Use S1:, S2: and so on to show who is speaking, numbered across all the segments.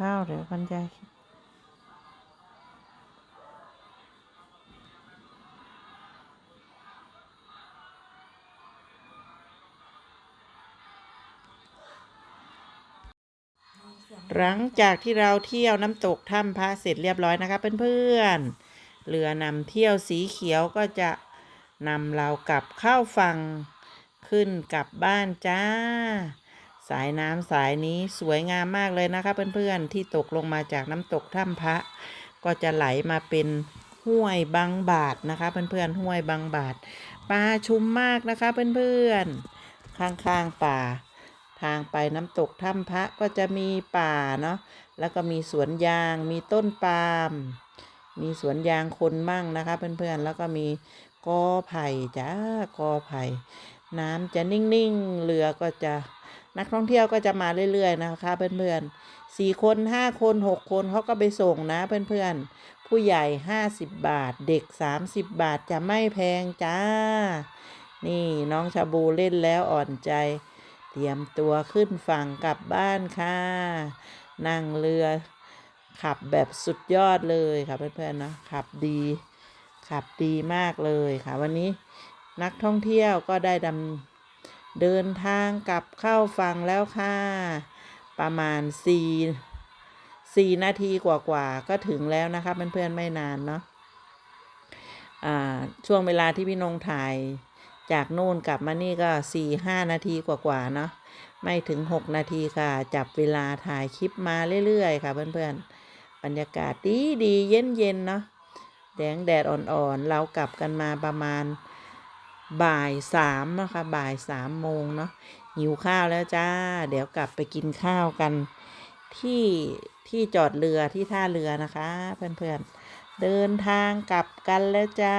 S1: ข้าวเดี๋ยวกันยายหลังจากที่เราเที่ยวน้ำตกถ้ำพระเสร็จเรียบร้อยนะคะเพื่อนๆ เรือนำเที่ยวสีเขียวก็จะนำเรากลับเข้าฝั่งขึ้นกลับบ้านจ้า สายน้ำสายนี้สวยงามมากเลยนะคะ เพื่อนๆที่ตกลงมาจากน้ำตกถ้ำพระ ก็จะไหลมาเป็นห้วยบางบาทนะคะ เพื่อนๆห้วยบางบาทปลาชุมมากนะคะเพื่อนๆข้างๆป่า ทางไปน้ำตกถ้ำพระก็จะมีป่าเนาะแล้วก็มีสวนยางมีต้นปาล์มมีสวนยางคนมั่งนะคะ เพื่อนๆแล้วก็มีกอไผ่จ้ากอไผ่ น้ำจะนิ่งๆเรือก็จะ นักท่องเที่ยวก็จะมาเรื่อย ๆ นะคะเพื่อนๆสี่คนห้าคนหกคนเขาก็ไปส่งนะเพื่อนๆ ผู้ใหญ่ห้าสิบบาท เด็กสามสิบบาทจะไม่แพงจ้า นี่น้องชาบูเล่นแล้วอ่อนใจ เตรียมตัวขึ้นฝั่งกลับบ้านค่ะ นั่งเรือ ขับแบบสุดยอดเลยค่ะเพื่อนๆนะขับดี ขับดีมากเลยค่ะวันนี้นักท่องเที่ยวก็ได้ดำ เดินทางกลับเข้าฝั่งแล้วค่ะ ประมาณสี่สี่นาทีกว่าๆก็ถึงแล้วนะคะเพื่อนๆไม่นานเนาะอ่าช่วงเวลาที่พี่นงถ่ายจากนู่นกลับมานี่ก็สี่ห้านาทีกว่าๆเนาะไม่ถึงหกนาทีค่ะ จับเวลาถ่ายคลิปมาเรื่อยๆค่ะเพื่อนๆ บรรยากาศดีดีเย็นเย็นๆเนาะแดงแดดอ่อนๆ เรากลับกันมาประมาณ บ่ายสามนะคะบ่ายสามโมงเนาะหิวข้าวแล้วจ้า เดี๋ยวกลับไปกินข้าวกัน ที่ที่จอดเรือที่ท่าเรือนะคะ เพื่อนๆ เดินทางกลับกันแล้วจ้า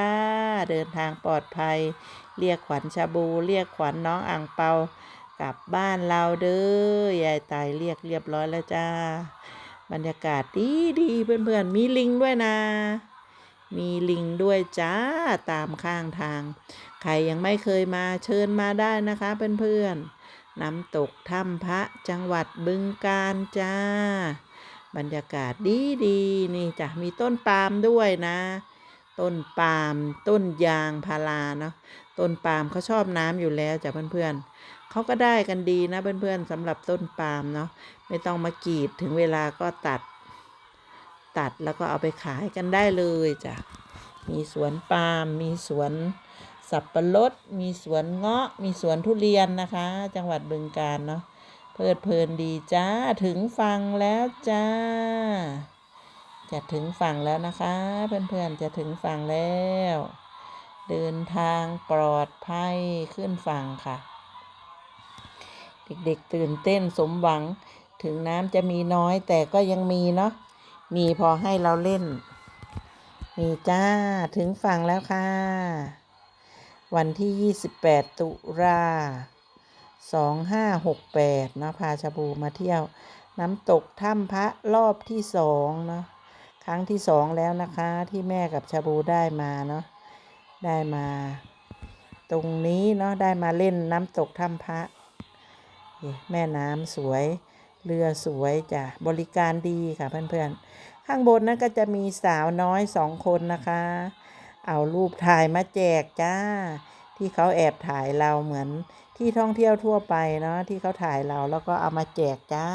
S1: เดินทางปลอดภัย เรียกขวัญชาบู เรียกขวัญน้องอ่างเปากลับบ้านเราเด้อยายตายเรียกเรียบร้อยแล้วจ้า บรรยากาศดีดีเพื่อนๆ มีลิงด้วยนะ มีลิงด้วยจ้าตามข้างทาง ใครยังไม่เคยมาเชิญมาได้นะคะเพื่อนๆน้ำตกถ้ำพระจังหวัดบึงกาฬจ้า บรรยากาศดีดีนี่จ้ะมีต้นปาล์มด้วยนะ ต้นปาล์มต้นยางพาราเนาะต้นปาล์มเขาชอบน้ำอยู่แล้วจ้ะเพื่อนๆเขาก็ได้กันดีนะเพื่อนๆสำหรับต้นปาล์มเนาะไม่ต้องมากรีดถึงเวลาก็ตัด ตัดแล้วก็เอาไปขายกันได้เลยจ้ะ มีสวนปาล์มมีสวนสับปะรด มีสวนเงาะ มีสวนทุเรียนนะคะ จังหวัดบึงกาฬเนาะเพลิดเพลินดีจ้า ถึงฟังแล้วจ้า จะถึงฝั่งแล้วนะคะ เพื่อนๆจะถึงฝั่งแล้ว เดินทางปลอดภัยขึ้นฝั่งค่ะ เด็กๆตื่นเต้นสมหวังถึงน้ำจะมีน้อยแต่ก็ยังมีเนาะ มีพอให้เราเล่นนี่จ้าถึงฝั่งแล้วค่ะ วันที่ 28 ตุลา2568เนาะพาชาบูมาเที่ยว น้ำตกถ้ำพระรอบที่สองเนาะครั้งที่สองแล้วนะคะที่แม่กับชาบูได้มาเนาะได้มา ตรงนี้เนาะได้มาเล่นน้ำตกถ้ำพระ แม่น้ำสวย เรือสวยจ้ะบริการดีค่ะเพื่อนๆ ข้างบนนั้นก็จะมีสาวน้อยสองคนนะคะ เอารูปถ่ายมาแจกจ้า ที่เขาแอบถ่ายเราเหมือนที่ท่องเที่ยวทั่วไปเนาะที่เขาถ่ายเราแล้วก็เอามาแจกจ้า